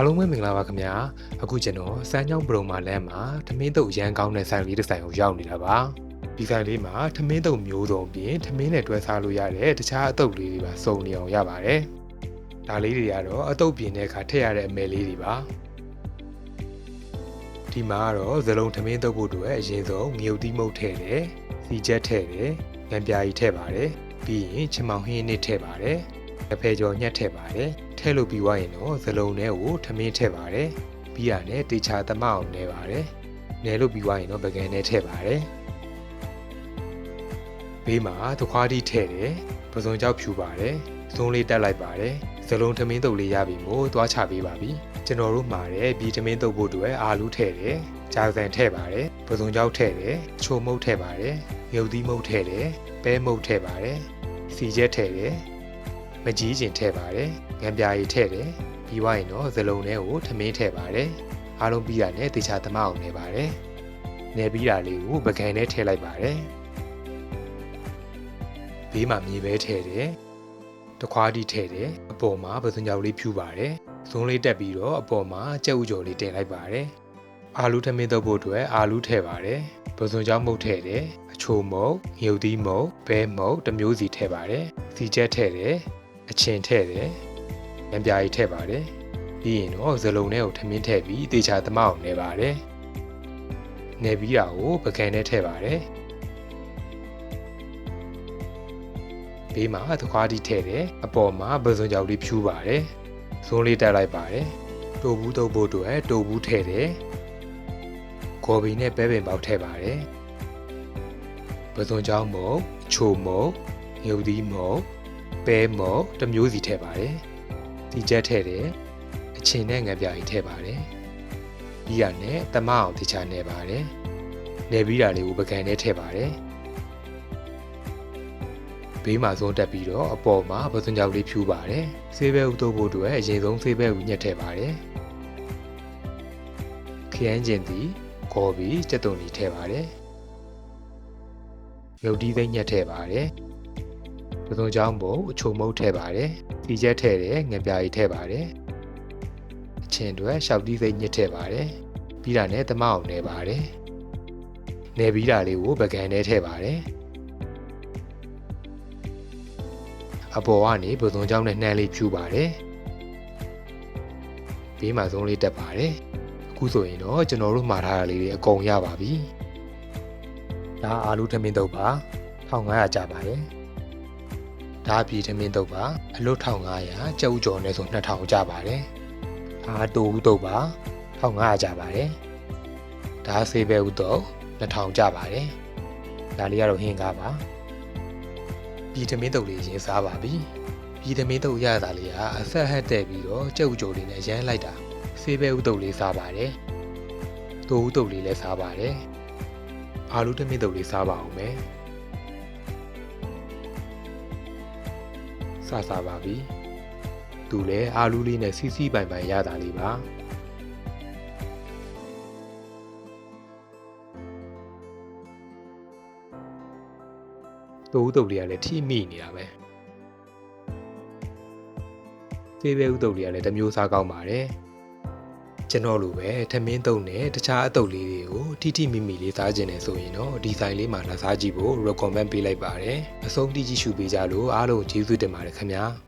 အားလုံးပဲမင်္ဂလာပါခင်ဗျာအခုကျွန်တော်စမ်းချောင်းပရုံမာလမ်းမှာထမင်းတုပ်ရန်ကောင်းတဲ့ဆိုင်လေးတစ်ဆိုင်ကိုရောက်နေတာပါဒီဆိုင်လေးမှာထမင်းတုပ်မျိုးစုံပြင်ထမင်းနဲ့တွဲစားလို့ရတဲ့တခြားအတုပ်လေးတွေပါစုံနေအောင်ရပါတယ်ဒါလေးတွေကတော့အတုပ်ပြင်တဲ့အခါထည့်ရတဲ့အမယ်လေးတွေပါဒီမှာကတော့ဇလုံးထမင်းတုပ်ဖို့အတွက်အရင်ဆုံးငရုတ်တိမုတ်ထည့်တယ်စီချက်ထည့်တယ်ငံပြာကြီးထည့်ပါတယ်ပြီးရင်ချင်မောင်ဟင်းနစ်ထည့်ပါတယ် အဖယ်ကျော်ညက်ထည့်ပါတယ်ထည့်လို့ပြီးသွားရင်တော့ဇလုံးထဲကိုထမင်းထည့်ပါတယ်ပြီးရတယ်တေချာသမအောင်နေပါတယ်နေလို့ပြီးသွားရင်တော့ပကံနဲ့ထည့်ပါတယ်ဘေးမှာသခွားတိထည့်တယ်ပစုံကြောက်ဖြူပါတယ်ဇုံးလေးတက်လိုက်ပါတယ်ဇလုံးထမင်းတုပ်လေးရပြီမို့သွားချပေးပါပြီကျွန်တော်တို့မှာတဲ့ဘီထမင်းတုပ်ဖို့အတွက်အာလူးထည့်တယ်ဂျာဆန်ထည့်ပါတယ်ပစုံကြောက်ထည့်တယ်ချိုမုတ်ထည့်ပါတယ်မြုပ်သီးမုတ်ထည့်တယ်ပဲမုတ်ထည့်ပါတယ်စီချက်ထည့်တယ် မကြီးကျင်ထည့်ပါတယ်ငံပြာရည်ထည့်တယ်ပြီးွားရင်တော့ဇလုံးထဲကိုထမင်းထည့်ပါတယ်အားလုံးပြီးတာနဲ့တေချာသမအောင်နေပါတယ်နေပြီးတာလေးကိုပကံနဲ့ထည့်လိုက်ပါတယ်ဘေးမှာမြေပဲထည့်တယ်တခွားတီထည့်တယ်အပေါ်မှာပစုံကြောက်လေးဖြူပါတယ်ဇုံးလေးတက်ပြီးတော့အပေါ်မှာကြက်ဥကြော်လေးတင်လိုက်ပါတယ်အာလူးထမင်းတော့ဖို့အတွက်အာလူးထည့်ပါတယ်ပစုံကြောက်မုတ်ထည့်တယ်အချိုမုတ်ငရုတ်သီးမုတ်ဘဲမုတ်တစ်မျိုးစီထည့်ပါတယ်စီချက်ထည့်တယ် အချင်ထည့်တယ်ငံပြာကြီးထည့်ပါတယ်ပြီးရင်တော့ဇလုံးထဲကိုထမင်းထည့်ပြီးတေချာသမအောင်နေပါတယ်နေပြီးတာကိုပကံနဲ့ထည့်ပါတယ်ဘေးမှာသခွားတီထည့်တယ်အပေါ်မှာပစုံကြောက်လေးဖြူပါတယ်ဇုံးလေးတက်လိုက်ပါတယ်တိုဘူးတုပ်ဖို့အတွက်တိုဘူးထည့်တယ်ကော်ဘီနဲ့ပဲပင်ပေါက်ထည့်ပါတယ်ပစုံကြောက်မုံချိုမုံငုပ်သီးမုံ ပဲမုံတစ်မျိုးစီထည့်ပါတယ်ဒီချက်ထည့်တယ်အချင်းနဲ့ငံပြာကြီးထည့်ပါတယ်ပြီးရနဲ့တမအောင်တခြားနေပါတယ်နေပြီးတာလေးကိုပကံနဲ့ထည့်ပါတယ်ဘေးမှာဇုံးတက်ပြီးတော့အပေါ်မှာပစုံကြောက်လေးဖြူပါတယ်ဆေးဘဲဥတုပ်ဖို့အတွက်အရင်ဆုံးဆေးဘဲဥညက်ထည့်ပါတယ်ခရမ်းကျင်သည်ကော်ဘီစက်တုံကြီးထည့်ပါတယ်ရုပ်တီးသိမ့်ညက်ထည့်ပါတယ် ပစုံကြောင်းပုံအချုံမုတ်ထည့်ပါတယ်ဒီချက်ထည့်တယ်ငပြာကြီးထည့်ပါတယ်အချင်းတွေရှောက်တီးသိမ့်ညက်ထည့်ပါတယ်ပြီးတာနဲ့သမအောင်နေပါတယ်နေပြီးတာလေးကိုပကံနဲ့ထည့်ပါတယ်အပေါ်ကနေပစုံကြောင်းနဲ့နှမ်းလေးဖြူပါတယ်ဘေးမှာဆုံးလေးတက်ပါတယ်အခုဆိုရင်တော့ကျွန်တော်တို့မှာထားတာလေးတွေအကုန်ရပါပြီဒါအာလူထမင်းတုပ်ပါ1500ကျပါတယ် ဒါအပြည်ထမင်းတုပ်ပါအလွတ်1500ကျုပ်ကျော်နဲ့ဆို2000ကျပါတယ်ဒါတူဦးတုပ်ပါ1500ကျပါတယ်ဒါဆေးပဲဦးတုပ်2000ကျပါတယ်ဒါလေးကတော့ဟင်းကားပါပြည်သမင်းတုပ်လေးရင်းစားပါပြီပြည်သမင်းတုပ်ရတာလေးကအဆက်ဟက်တဲ့ပြီးတော့ကျုပ်ကျော်လေးနဲ့ရမ်းလိုက်တာဆေးပဲဦးတုပ်လေးစားပါတယ်တူဦးတုပ်လေးလည်းစားပါတယ်အာလူတမင်းတုပ်လေးစားပါအောင်မယ် စားစားပါပြီသူလည်းအာလူလေးနဲ့စီစီပိုင်ပိုင်ရတာလေးပါတူဦးတုပ်လေးကလည်းထိမိနေတာပဲဖေးပဲဦးတုပ်လေးကလည်းတစ်မျိုးစားကောင်းပါတယ် ကျွန်တော်လိုပဲထမင်းတုပ်နဲ့တခြားအတုပ်လေးတွေကိုထိထိမိမိလေးစားခြင်းနဲ့ဆိုရင်တော့ဒီဇိုင်းလေးမှာလာစားကြည့်ဖို့ recommend ပေးလိုက်ပါတယ်အဆုံးထိကြည့်ရှုပေးကြလို့အားလုံးကျေးဇူးတင်ပါတယ်ခင်ဗျာ